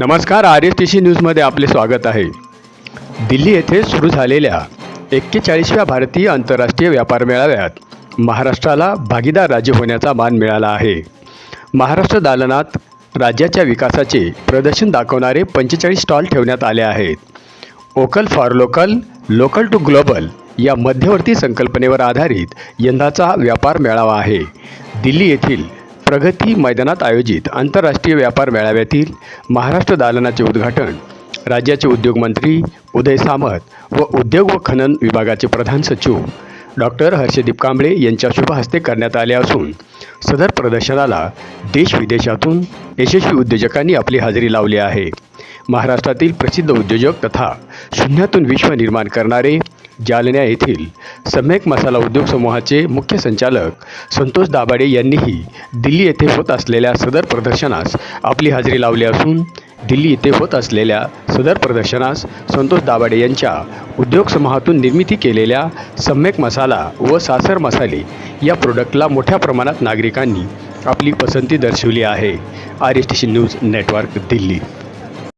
नमस्कार R S T C न्यूजमध्ये आपले स्वागत आहे. दिल्ली येथे सुरू झालेल्या एक्केचाळीसव्या भारतीय आंतरराष्ट्रीय व्यापार मेळाव्यात महाराष्ट्राला भागीदार राज्य होण्याचा मान मिळाला आहे. महाराष्ट्र दालनात राज्याच्या विकासाचे प्रदर्शन दाखवणारे पंचेचाळीस स्टॉल ठेवण्यात आले आहेत. Vocal for local local to global या मध्यवर्ती संकल्पनेवर आधारित यंदाचा व्यापार मेळावा आहे. दिल्ली येथील प्रगती मैदानात आयोजित आंतरराष्ट्रीय व्यापार मेळाव्यातील महाराष्ट्र दालनाचे उद्घाटन राज्याचे उद्योगमंत्री उदय सामंत व उद्योग व खनन विभागाचे प्रधान सचिव डॉक्टर हर्षदीप कांबळे यांच्या शुभ हस्ते करण्यात आले असून सदर प्रदर्शनाला देश विदेशातून यशस्वी उद्योजकांनी आपली हजेरी लावली आहे. महाराष्ट्रातील प्रसिद्ध उद्योजक तथा शून्यातून विश्व निर्माण करणारे जालन्या येथील सम्यक मसाला उद्योग समूहाचे मुख्य संचालक संतोष दाभाडे यांनीही दिल्ली येथे होत असलेल्या सदर प्रदर्शनास आपली हजेरी लावली असून दिल्ली येथे होत असलेल्या सदर प्रदर्शनास संतोष दाभाडे यांच्या उद्योग समूहातून निर्मिती केलेल्या सम्यक मसाला व सासर मसाले या प्रोडक्टला मोठ्या प्रमाणात नागरिकांनी आपली पसंती दर्शवली आहे. R S T C news network Delhi.